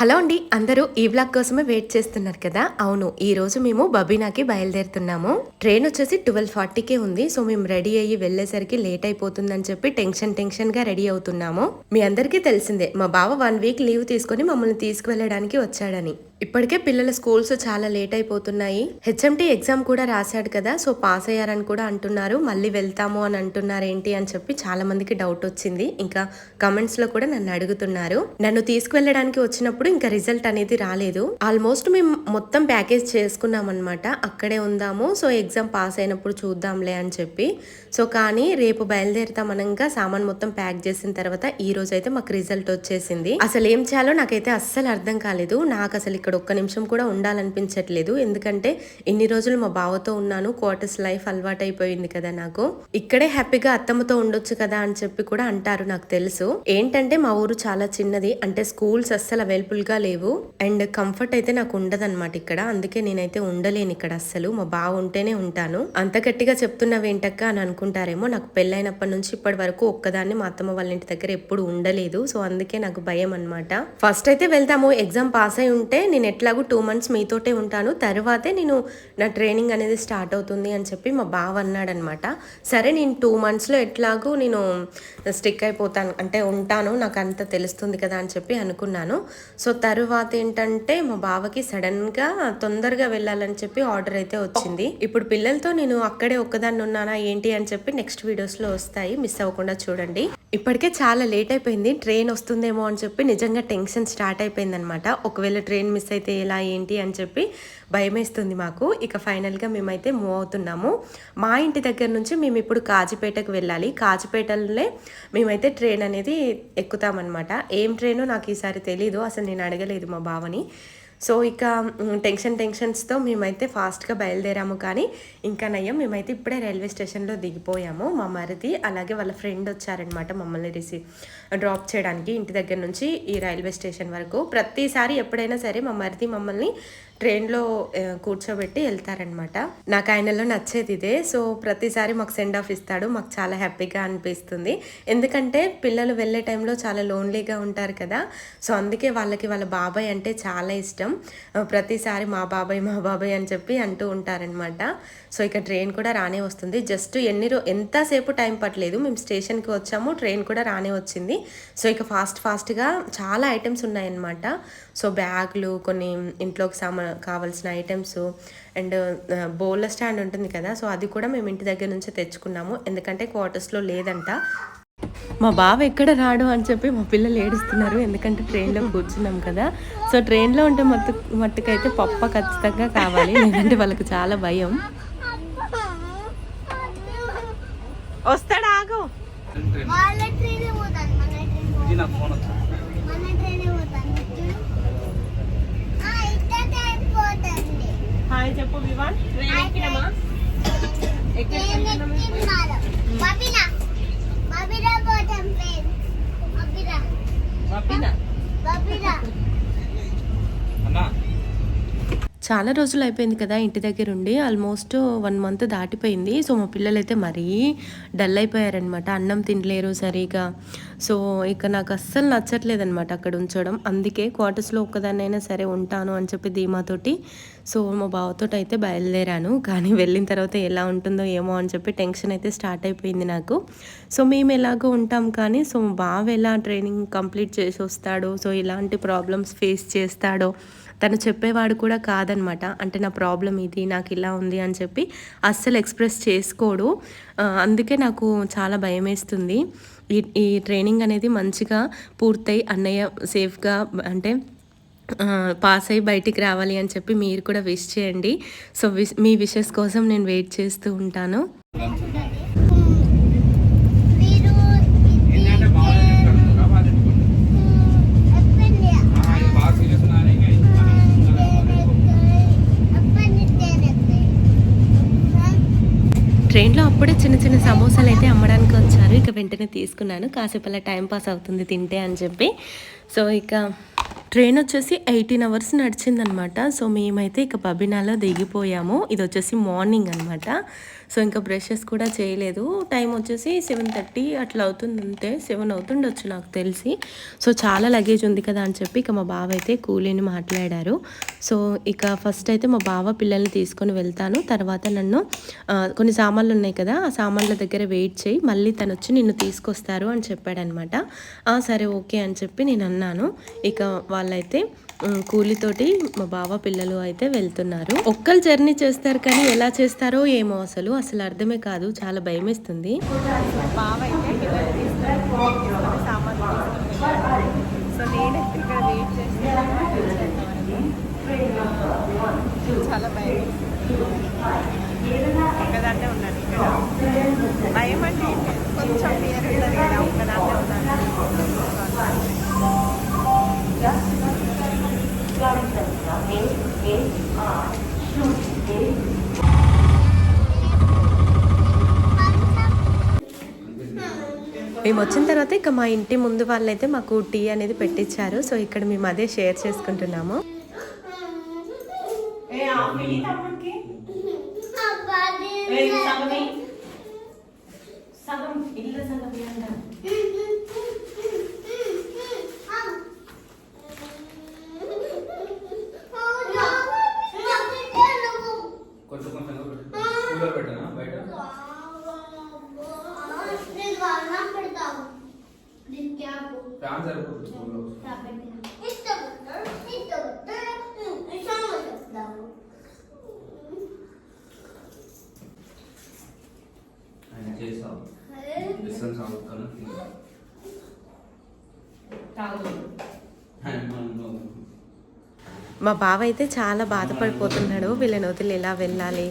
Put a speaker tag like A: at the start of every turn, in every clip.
A: Hello అండి అందరూ ఈ బ్లాగ్ కోసమే వెయిట్ చేస్తున్నారు కదా? అవును ఈ రోజు మేము బబీనాకి బయలుదేరుతున్నాము. ట్రైన్ వచ్చేసి ట్వెల్వ్ ఫార్టీకే ఉంది సో మేము రెడీ అయ్యి వెళ్ళేసరికి లేట్ అయిపోతుందని చెప్పి టెన్షన్ టెన్షన్గా రెడీ అవుతున్నాము. మీ అందరికీ తెలిసిందే మా బావ వన్ వీక్ లీవ్ తీసుకొని మమ్మల్ని తీసుకువెళ్ళడానికి వచ్చాడని. ఇప్పటికే పిల్లల స్కూల్స్ చాలా లేట్ అయిపోతున్నాయి. హెచ్ఎంటీ ఎగ్జామ్ కూడా రాశాడు కదా సో పాస్ అయ్యారని కూడా అంటున్నారు. మళ్ళీ వెళ్తాము అని అంటున్నారు ఏంటి అని చెప్పి చాలా మందికి డౌట్ వచ్చింది. ఇంకా కమెంట్స్లో కూడా నన్ను అడుగుతున్నారు. నన్ను తీసుకువెళ్ళడానికి వచ్చినప్పుడు ఇంకా రిజల్ట్ అనేది రాలేదు. ఆల్మోస్ట్ మేము మొత్తం ప్యాకేజ్ చేసుకున్నాం అనమాట అక్కడే ఉందాము సో ఎగ్జామ్ పాస్ అయినప్పుడు చూద్దాంలే అని చెప్పి. సో కానీ రేపు బయలుదేరుతాం అనగా సామాన్ మొత్తం ప్యాక్ చేసిన తర్వాత ఈ రోజు అయితే మాకు రిజల్ట్ వచ్చేసింది. అసలు ఏం చేయాలో నాకైతే అస్సలు అర్థం కాలేదు. నాకు అసలు ఇక్కడ ఇక్కడ ఒక్క నిమిషం కూడా ఉండాలనిపించట్లేదు. ఎందుకంటే ఇన్ని రోజులు మా బావతో ఉన్నాను. క్వార్టర్స్ లైఫ్ అలవాటు అయిపోయింది కదా నాకు. ఇక్కడే హ్యాపీగా అత్తమ్మతో ఉండొచ్చు కదా అని చెప్పి కూడా అంటారు నాకు తెలుసు. ఏంటంటే మా ఊరు చాలా చిన్నది. అంటే స్కూల్స్ అస్సలు అవైలబుల్గా లేవు. అండ్ కంఫర్ట్ అయితే నాకు ఉండదన్నమాట ఇక్కడ. అందుకే నేనైతే ఉండలేను ఇక్కడ అస్సలు. మా బావ ఉంటేనే ఉంటాను. అంత గట్టిగా చెప్తున్నావేంటక్క అని అనుకుంటారేమో. నాకు పెళ్ళైనప్పటి నుంచి ఇప్పటి వరకు ఒక్కదాన్ని మా అత్తమ్మ వాళ్ళ ఇంటి దగ్గర ఎప్పుడు ఉండలేదు. సో అందుకే నాకు భయం అనమాట ఫస్ట్ అయితే వెళ్తాము ఎగ్జామ్ పాస్ అయి ఉంటే నేను నేను ఎట్లాగూ టూ మంత్స్ మీతోటే ఉంటాను. తర్వాతే నేను నా ట్రైనింగ్ అనేది స్టార్ట్ అవుతుంది అని చెప్పి మా బావ అన్నాడనమాట సరే నేను టూ మంత్స్లో ఎట్లాగూ నేను స్టిక్ అయిపోతాను. అంటే ఉంటాను నాకు అంత తెలుస్తుంది కదా అని చెప్పి అనుకున్నాను. సో తరువాత ఏంటంటే మా బావకి సడన్గా తొందరగా వెళ్ళాలని చెప్పి ఆర్డర్ అయితే వచ్చింది. ఇప్పుడు పిల్లలతో నేను అక్కడే ఒక్కదాన్ని ఉన్నానా ఏంటి అని చెప్పి నెక్స్ట్ వీడియోస్లో వస్తాయి. మిస్ అవ్వకుండా చూడండి. ఇప్పటికే చాలా లేట్ అయిపోయింది. ట్రైన్ వస్తుందేమో అని చెప్పి నిజంగా టెన్షన్ స్టార్ట్ అయిపోయింది అనమాట ఒకవేళ ట్రైన్ మిస్ అయితే ఎలా ఏంటి అని చెప్పి భయమేస్తుంది మాకు. ఇక ఫైనల్గా మేమైతే మూవ్ అవుతున్నాము. మా ఇంటి దగ్గర నుంచి మేము ఇప్పుడు కాజీపేటకు వెళ్ళాలి. కాజీపేటలోనే మేమైతే ట్రైన్ అనేది ఎక్కుతామన్నమాట ఏం ట్రైనో నాకు ఈసారి తెలీదు. అసలు నేను అడగలేదు మా బావని. సో ఇక టెన్షన్ టెన్షన్స్తో మేమైతే ఫాస్ట్గా బయలుదేరాము కానీ ఇంకా నయ్యం మేమైతే ఇప్పుడే రైల్వే స్టేషన్లో దిగిపోయాము మా మరిది అలాగే వాళ్ళ ఫ్రెండ్ వచ్చారనమాట మమ్మల్ని రిసీవ్ డ్రాప్ చేయడానికి ఇంటి దగ్గర నుంచి ఈ రైల్వే స్టేషన్ వరకు. ప్రతిసారి ఎప్పుడైనా సరే మా మరిది మమ్మల్ని ట్రైన్లో కూర్చోబెట్టి వెళ్తారనమాట నాకు ఆయనలో నచ్చేది ఇదే. సో ప్రతిసారి మాకు సెండ్ ఆఫ్ ఇస్తాడు. మాకు చాలా హ్యాపీగా అనిపిస్తుంది. ఎందుకంటే పిల్లలు వెళ్ళే టైంలో చాలా లోన్లీగా ఉంటారు కదా. సో అందుకే వాళ్ళకి వాళ్ళ బాబాయ్ అంటే చాలా ఇష్టం. ప్రతిసారి మా బాబాయ్ మా బాబాయ్ అని చెప్పి అంటూ ఉంటారనమాట సో ఇక ట్రైన్ కూడా రానే వస్తుంది. జస్ట్ ఎన్ని రో ఎంతసేపు టైం పట్టలేదు. మేము స్టేషన్కి వచ్చాము. ట్రైన్ కూడా రానే వచ్చింది. సో ఇక ఫాస్ట్ ఫాస్ట్గా చాలా ఐటమ్స్ ఉన్నాయన్నమాట. సో బ్యాగులు కొన్ని ఇంట్లోకి సామాన్ కావాల్సిన ఐటమ్స్ అండ్ బౌల్ల స్టాండ్ ఉంటుంది కదా సో అది కూడా మేము ఇంటి దగ్గర నుంచి తెచ్చుకున్నాము. ఎందుకంటే క్వార్టర్స్లో లేదంట. మా బావ ఎక్కడ రాడు అని చెప్పి మా పిల్లలు ఏడుస్తున్నారు. ఎందుకంటే ట్రైన్లో కూర్చున్నాం కదా. సో ట్రైన్లో ఉంటే మత్తు మట్టుకైతే పప్ప ఖచ్చితంగా కావాలి. లేదంటే వాళ్ళకి చాలా భయం. వస్తాడా ఆగు.
B: Nice.
A: చాలా రోజులు అయిపోయింది కదా ఇంటి దగ్గర ఉండి. ఆల్మోస్ట్ వన్ మంత్ దాటిపోయింది. సో మా పిల్లలైతే మరీ డల్ అయిపోయారనమాట అన్నం తినలేరు సరిగా. సో ఇక నాకు అస్సలు నచ్చట్లేదు అనమాట అక్కడ ఉంచడం. అందుకే క్వార్టర్స్లో ఒక్కదాన్నైనా సరే ఉంటాను అని చెప్పి ధీమాతోటి. సో మా బావతో అయితే బయలుదేరాను. కానీ వెళ్ళిన తర్వాత ఎలా ఉంటుందో ఏమో అని చెప్పి టెన్షన్ అయితే స్టార్ట్ అయిపోయింది నాకు. సో మేము ఎలాగో ఉంటాం కానీ సో మా బావ ఎలా ట్రైనింగ్ కంప్లీట్ చేసి వస్తాడో సో ఇలాంటి ప్రాబ్లమ్స్ ఫేస్ చేస్తాడో తను చెప్పేవాడు కూడా కాదనమాట. అంటే నా ప్రాబ్లం ఇది నాకు ఇలా ఉంది అని చెప్పి అస్సలు ఎక్స్ప్రెస్ చేసుకోడు. అందుకే నాకు చాలా భయం వేస్తుంది ఈ ఈ ట్రైనింగ్ అనేది మంచిగా పూర్తయి అన్నయ్య సేఫ్గా అంటే పాస్ అయ్యి బయటికి రావాలి అని చెప్పి మీరు కూడా విష్ చేయండి. సో విష్ మీ విషెస్ కోసం నేను వెయిట్ చేస్తూ ఉంటాను
C: మీరు
B: ఏంటంటే బాగా చెప్తాడు కాబట్టి అనుకోండి.
C: అప్పని
B: ఆ, ఇది బాగా సీరియస్ ఉన్నాయని ఇంకా ఇది మనం ముందర
C: అప్పని ట్రైన్
A: ఇప్పుడు చిన్న చిన్న సమోసాలు అయితే అమ్మడానికి వచ్చారు. ఇక వెంటనే తీసుకున్నాను. కాసేపు అలా టైం పాస్ అవుతుంది తింటే అని చెప్పి. సో ఇక ట్రైన్ వచ్చేసి ఎయిటీన్ అవర్స్ నడిచిందనమాట. సో మేమైతే ఇక బబినాలో దిగిపోయాము. ఇది వచ్చేసి మార్నింగ్ అనమాట. సో ఇంకా బ్రషెస్ కూడా చేయలేదు. టైం వచ్చేసి సెవెన్ థర్టీ అట్లా అవుతుంది అంతే సెవెన్ అవుతుండొచ్చు నాకు తెలిసి. సో చాలా లగేజ్ ఉంది కదా అని చెప్పి ఇక మా బావ అయితే కూలీని మాట్లాడారు. సో ఇక ఫస్ట్ అయితే మా బావ పిల్లల్ని తీసుకొని వెళ్తాను. తర్వాత నన్ను కొన్ని సామాన్లు ఉన్నాయి కదా ఆ సామాన్ల దగ్గర వెయిట్ చేయి. మళ్ళీ తను వచ్చి నిన్ను తీసుకొస్తారు అని చెప్పాడనమాట. సరే ఓకే అని చెప్పి నేను అన్నాను. ఇక వాళ్ళైతే కూలితోటి మా బావ పిల్లలు అయితే వెళ్తున్నారు. ఒక్కరు జర్నీ చేస్తారు కానీ ఎలా చేస్తారో ఏమో అసలు అసలు అర్థమే కాదు చాలా భయం వేస్తుంది చాలా భయం ఒక్కదాన్నే ఉన్నాను ఇక్కడ. భయం అంటే కొంచెం మేము వచ్చిన తర్వాత ఇక మా ఇంటి ముందు వాళ్ళైతే మాకు టీ అనేది పెట్టించారు సో ఇక్కడ మేము అదే షేర్ చేసుకుంటున్నాము.
B: కొంచెం
A: మా బావ అయితే చాలా బాధపడిపోతున్నాడు. వీళ్ళని వదిలి ఎలా వెళ్ళాలి?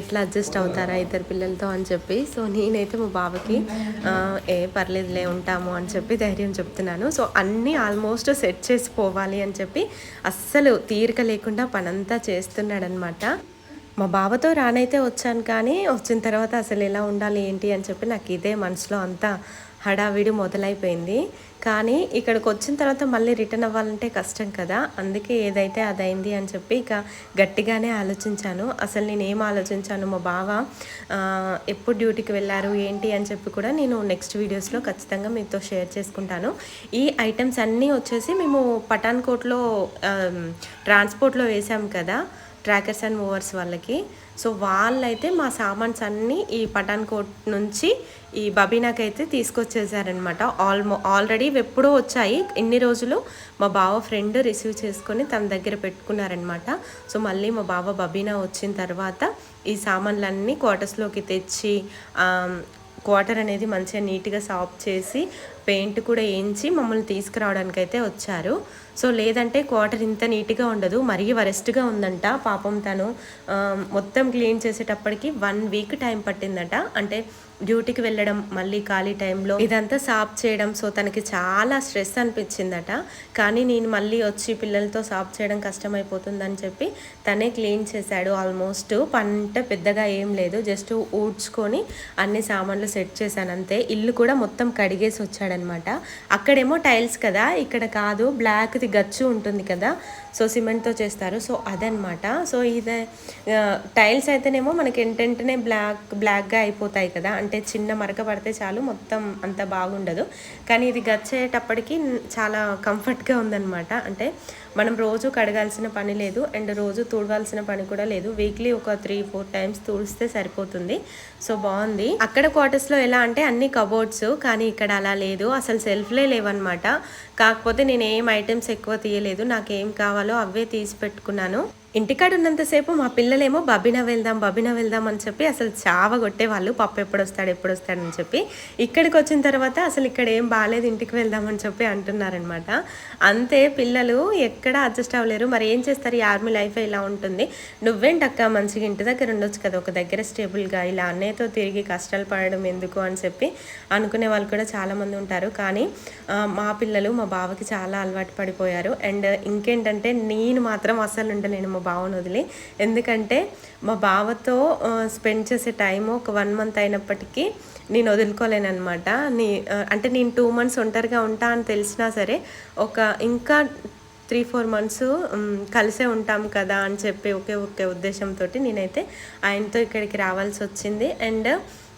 A: ఎట్లా అడ్జస్ట్ అవుతారా ఇద్దరు పిల్లలతో అని చెప్పి. సో నేనైతే మా బావకి ఏ పర్లేదులే ఉంటాము అని చెప్పి ధైర్యం చెప్తున్నాను. సో అన్నీ ఆల్మోస్ట్ సెట్ చేసి పోవాలి అని చెప్పి అస్సలు తీరిక లేకుండా పనంతా చేస్తున్నాడనమాట. మా బావతో రానైతే వచ్చాను కానీ వచ్చిన తర్వాత అసలు ఎలా ఉండాలి ఏంటి అని చెప్పి నాకు ఇదే మనసులో అంతా హడావిడి మొదలైపోయింది. కానీ ఇక్కడికి వచ్చిన తర్వాత మళ్ళీ రిటర్న్ అవ్వాలంటే కష్టం కదా. అందుకే ఏదైతే అదైంది అని చెప్పి ఇక గట్టిగానే ఆలోచించాను. అసలు నేను ఏం ఆలోచించాను? మా బావ ఎప్పుడు డ్యూటీకి వెళ్ళారు? ఏంటి అని చెప్పి కూడా నేను నెక్స్ట్ వీడియోస్లో ఖచ్చితంగా మీతో షేర్ చేసుకుంటాను. ఈ ఐటమ్స్ అన్నీ వచ్చేసి మేము పఠాన్కోట్లో ట్రాన్స్పోర్ట్లో వేసాం కదా ట్రాకర్స్ అండ్ మూవర్స్ వాళ్ళకి. సో వాళ్ళైతే మా సామాన్స్ అన్నీ ఈ పఠాన్కోట్ నుంచి ఈ బబీనాకి అయితే తీసుకొచ్చేసారనమాట ఆల్మో ఆల్రెడీ ఎప్పుడో వచ్చాయి. ఇన్ని రోజులు మా బావ ఫ్రెండ్ రిసీవ్ చేసుకొని తన దగ్గర పెట్టుకున్నారనమాట సో మళ్ళీ మా బావ బబీనా వచ్చిన తర్వాత ఈ సామాన్లన్నీ క్వార్టర్స్లోకి తెచ్చి క్వార్టర్ అనేది మంచిగా నీట్గా సాఫ్ చేసి పెయింట్ కూడా వేయించి మమ్మల్ని తీసుకురావడానికి అయితే వచ్చారు. సో లేదంటే క్వార్టర్ ఇంత నీట్గా ఉండదు మరీ వరెస్ట్గా ఉందంట. పాపం తను మొత్తం క్లీన్ చేసేటప్పటికి వన్ వీక్ టైం పట్టిందట. అంటే డ్యూటీకి వెళ్ళడం మళ్ళీ ఖాళీ టైంలో ఇదంతా సాఫ్ చేయడం. సో తనకి చాలా స్ట్రెస్ అనిపించిందట. కానీ నేను మళ్ళీ వచ్చి పిల్లలతో సాఫ్ చేయడం కష్టమైపోతుందని చెప్పి తనే క్లీన్ చేశాడు ఆల్మోస్ట్. పంట పెద్దగా ఏం లేదు. జస్ట్ ఊడ్చుకొని అన్ని సామాన్లు సెట్ చేశాను అంతే. ఇల్లు కూడా మొత్తం కడిగేసి వచ్చాడనమాట. అక్కడేమో టైల్స్ కదా ఇక్కడ కాదు బ్లాక్ది గచ్చు ఉంటుంది కదా సో సిమెంట్తో చేస్తారు. సో అదనమాట. సో ఇది టైల్స్ అయితేనేమో మనకి ఎంటెంటనే బ్లాక్ బ్లాక్గా అయిపోతాయి కదా. అంటే చిన్న మరక పడితే చాలు మొత్తం అంత బాగుండదు. కానీ ఇది గచ్చేటప్పటికి చాలా కంఫర్ట్గా ఉందన్నమాట. అంటే మనం రోజు కడగాల్సిన పని లేదు. అండ్ రోజు తుడవాల్సిన పని కూడా లేదు. వీక్లీ ఒక త్రీ ఫోర్ టైమ్స్ తుడిస్తే సరిపోతుంది. సో బాగుంది. అక్కడ క్వార్టర్స్లో ఎలా అంటే అన్ని కబోర్డ్స్ కానీ ఇక్కడ అలా లేదు. అసలు సెల్ఫ్లే లేవన్నమాట. కాకపోతే నేను ఏం ఐటమ్స్ ఎక్కువ తీయలేదు. నాకు ఏం కావాలో అవే తీసి పెట్టుకున్నాను. ఇంటికాడ ఉన్నంతసేపు మా పిల్లలేమో బబిన వెళ్దాం బబిన వెళ్దాం అని చెప్పి అసలు చావ కొట్టేవాళ్ళు. పప్పు ఎప్పుడు వస్తాడు ఎప్పుడు వస్తాడని చెప్పి ఇక్కడికి వచ్చిన తర్వాత అసలు ఇక్కడ ఏం బాగాలేదు ఇంటికి వెళ్దామని చెప్పి అంటున్నారనమాట. అంతే పిల్లలు ఎక్కడ అడ్జస్ట్ అవ్వలేరు. మరి ఏం చేస్తారు? ఈ ఆర్మీ లైఫ్ ఇలా ఉంటుంది. నువ్వేంటక్క మంచిగా ఇంటి దగ్గర ఉండొచ్చు కదా ఒక దగ్గర స్టేబుల్గా ఇలా అన్నయ్యతో తిరిగి కష్టాలు పడడం ఎందుకు అని చెప్పి అనుకునే వాళ్ళు కూడా చాలామంది ఉంటారు. కానీ మా పిల్లలు మా బావకి చాలా అలవాటు పడిపోయారు. అండ్ ఇంకేంటంటే నేను మాత్రం అసలు ఉండలేను. మా బావను వదిలి. ఎందుకంటే మా బావతో స్పెండ్ చేసే టైం ఒక వన్ మంత్ అయినప్పటికీ నేను వదులుకోలేనమాట నీ అంటే నేను టూ మంత్స్ ఒంటరిగా ఉంటా అని తెలిసినా సరే ఒక ఇంకా త్రీ ఫోర్ మంత్స్ కలిసే ఉంటాం కదా అని చెప్పి ఒకే ఒకే ఉద్దేశంతో నేనైతే ఆయనతో ఇక్కడికి రావాల్సి వచ్చింది. అండ్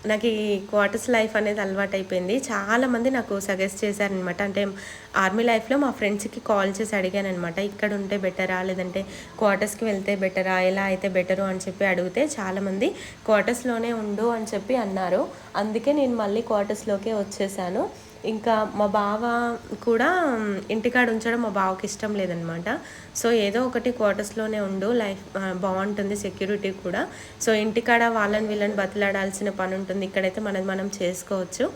A: నాకు ఈ క్వార్టర్స్ లైఫ్ అనేది అలవాటు అయిపోయింది చాలామంది నాకు సజెస్ట్ చేశారనమాట. అంటే ఆర్మీ లైఫ్లో మా ఫ్రెండ్స్కి కాల్ చేసి అడిగానమాట ఇక్కడ ఉంటే బెటరా? లేదంటే క్వార్టర్స్కి వెళ్తే బెటరా? ఎలా అయితే బెటరు? అని చెప్పి అడిగితే చాలామంది క్వార్టర్స్లోనే ఉండు అని చెప్పి అన్నారు. అందుకే నేను మళ్ళీ క్వార్టర్స్లోకే వచ్చేసాను. ఇంకా మా బావ కూడా ఇంటికాడ ఉంచడం మా బావకి ఇష్టం లేదనమాట సో ఏదో ఒకటి క్వార్టర్స్లోనే ఉండు లైఫ్ బాగుంటుంది సెక్యూరిటీ కూడా. సో ఇంటికాడ వాళ్ళని వీళ్ళని బతిలాడాల్సిన పని ఉంటుంది ఇక్కడైతే మనది మనం చేసుకోవచ్చు.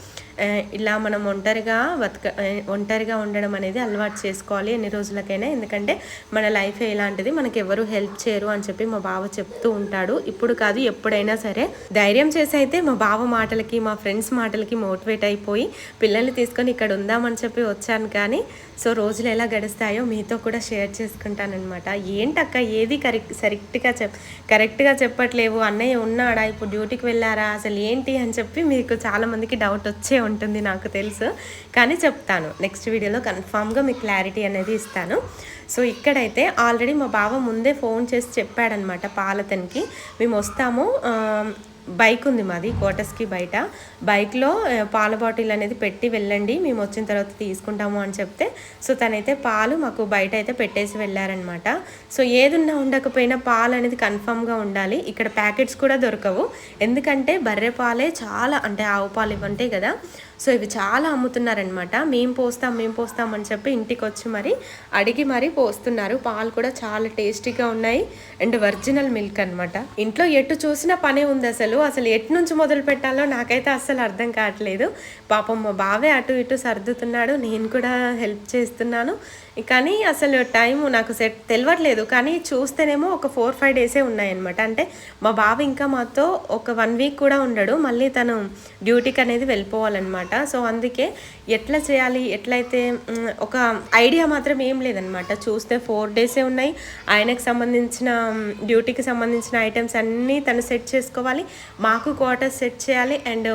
A: ఇలా మనం ఒంటరిగా బతక ఒంటరిగా ఉండడం అనేది అలవాటు చేసుకోవాలి ఎన్ని రోజులకైనా. ఎందుకంటే మన లైఫ్ ఎలాంటిది మనకి ఎవరు హెల్ప్ చేయరు అని చెప్పి మా బావ చెప్తూ ఉంటాడు. ఇప్పుడు కాదు ఎప్పుడైనా సరే. ధైర్యం చేసి అయితే మా బావ మాటలకి మా ఫ్రెండ్స్ మాటలకి మోటివేట్ అయిపోయి పిల్లల్ని తీసుకొని ఇక్కడ ఉందామని చెప్పి వచ్చాను కానీ సో రోజులు ఎలా గడుస్తాయో మీతో కూడా షేర్ చేసుకుంటానమాట ఏంటక్క ఏది కరెక్ట్ సరిక్ట్గా చెప్ కరెక్ట్గా చెప్పట్లేవు. అన్నయ్య ఉన్నాడా ఇప్పుడు డ్యూటీకి వెళ్ళారా అసలు ఏంటి అని చెప్పి మీకు చాలామందికి డౌట్ వచ్చే ఉంటుంది నాకు తెలుసు. కానీ చెప్తాను. నెక్స్ట్ వీడియోలో కన్ఫామ్గా మీకు క్లారిటీ అనేది ఇస్తాను. సో ఇక్కడైతే ఆల్రెడీ మా బావ ముందే ఫోన్ చేసి చెప్పాడనమాట పాలతనికి. మేము వస్తాము బైక్ ఉంది మాది కోటస్కి బయట. బైక్లో పాల బాటిల్ అనేది పెట్టి వెళ్ళండి మేము వచ్చిన తర్వాత తీసుకుంటాము అని చెప్తే సో తనైతే పాలు మాకు బయట అయితే పెట్టేసి వెళ్ళారనమాట సో ఏదున్నా ఉండకపోయినా పాలు అనేది కన్ఫామ్గా ఉండాలి. ఇక్కడ ప్యాకెట్స్ కూడా దొరకవు. ఎందుకంటే బర్రె పాలే చాలా అంటే ఆవు పాలు ఇవ్వంటాయి కదా. సో ఇవి చాలా అమ్ముతున్నారనమాట మేము పోస్తాం మేము పోస్తాం అని చెప్పి ఇంటికి వచ్చి మరి అడిగి మరీ పోస్తున్నారు. పాలు కూడా చాలా టేస్టీగా ఉన్నాయి. అండ్ ఒరిజినల్ మిల్క్ అనమాట ఇంట్లో ఎటు చూసినా పనే ఉంది అసలు. అసలు ఎటు నుంచి మొదలు పెట్టాలో నాకైతే అస్సలు అర్థం కావట్లేదు. పాపం మా బావే అటు ఇటు సర్దుతున్నాడు. నేను కూడా హెల్ప్ చేస్తున్నాను. కానీ అసలు టైం నాకు సెట్ తెలియట్లేదు కానీ చూస్తేనేమో ఒక ఫోర్ ఫైవ్ డేసే ఉన్నాయన్నమాట. అంటే మా బావ ఇంకా మాతో ఒక వన్ వీక్ కూడా ఉండడు. మళ్ళీ తను డ్యూటీకి అనేది వెళ్ళిపోవాలన్నమాట. సో అందుకే ఎట్లా చేయాలి ఎట్లయితే ఒక ఐడియా మాత్రం ఏం లేదనమాట చూస్తే ఫోర్ డేసే ఉన్నాయి. ఆయనకు సంబంధించిన డ్యూటీకి సంబంధించిన ఐటమ్స్ అన్నీ తను సెట్ చేసుకోవాలి. మాకు క్వార్టర్స్ సెట్ చేయాలి. అండ్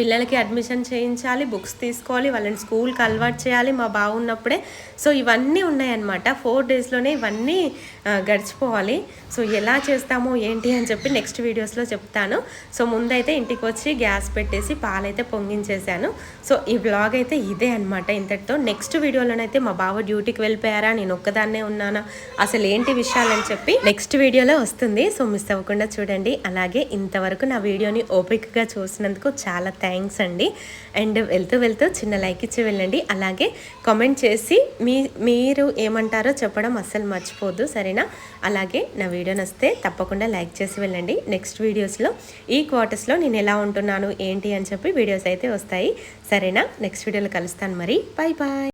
A: పిల్లలకి అడ్మిషన్ చేయించాలి బుక్స్ తీసుకోవాలి వాళ్ళని స్కూల్కి అలవాటు చేయాలి మా బావ ఉన్నప్పుడే. సో ఇవన్నీ ఉన్నాయన్నమాట. ఫోర్ డేస్లోనే ఇవన్నీ గడిచిపోవాలి. సో ఎలా చేస్తామో ఏంటి అని చెప్పి నెక్స్ట్ వీడియోస్లో చెప్తాను. సో ముందైతే ఇంటికి వచ్చి గ్యాస్ పెట్టేసి పాలైతే పొంగించేశాను. సో ఈ బ్లాగ్ అయితే ఇదే అనమాట ఇంతటితో. నెక్స్ట్ వీడియోలోనైతే మా బావ డ్యూటీకి వెళ్ళిపోయారా నేను ఒక్కదాన్నే ఉన్నానా అసలు ఏంటి విషయాలని చెప్పి నెక్స్ట్ వీడియోలో వస్తుంది. సో మిస్ అవ్వకుండా చూడండి. అలాగే ఇంతవరకు నా వీడియోని ఓపికగా చూసినందుకు చాలా థ్యాంక్స్ థ్యాంక్స్ అండి. అండ్ వెళ్తూ వెళ్తూ చిన్న లైక్ ఇచ్చి వెళ్ళండి. అలాగే కామెంట్ చేసి మీ మీరు ఏమంటారో చెప్పడం అస్సలు మర్చిపోద్దు సరేనా? అలాగే నా వీడియో నస్తే తప్పకుండా లైక్ చేసి వెళ్ళండి. నెక్స్ట్ వీడియోస్లో ఈ క్వార్టర్స్లో నేను ఎలా ఉంటున్నాను ఏంటి అని చెప్పి వీడియోస్ అయితే వస్తాయి. సరేనా? నెక్స్ట్ వీడియోలో కలుస్తాను మరి. Bye bye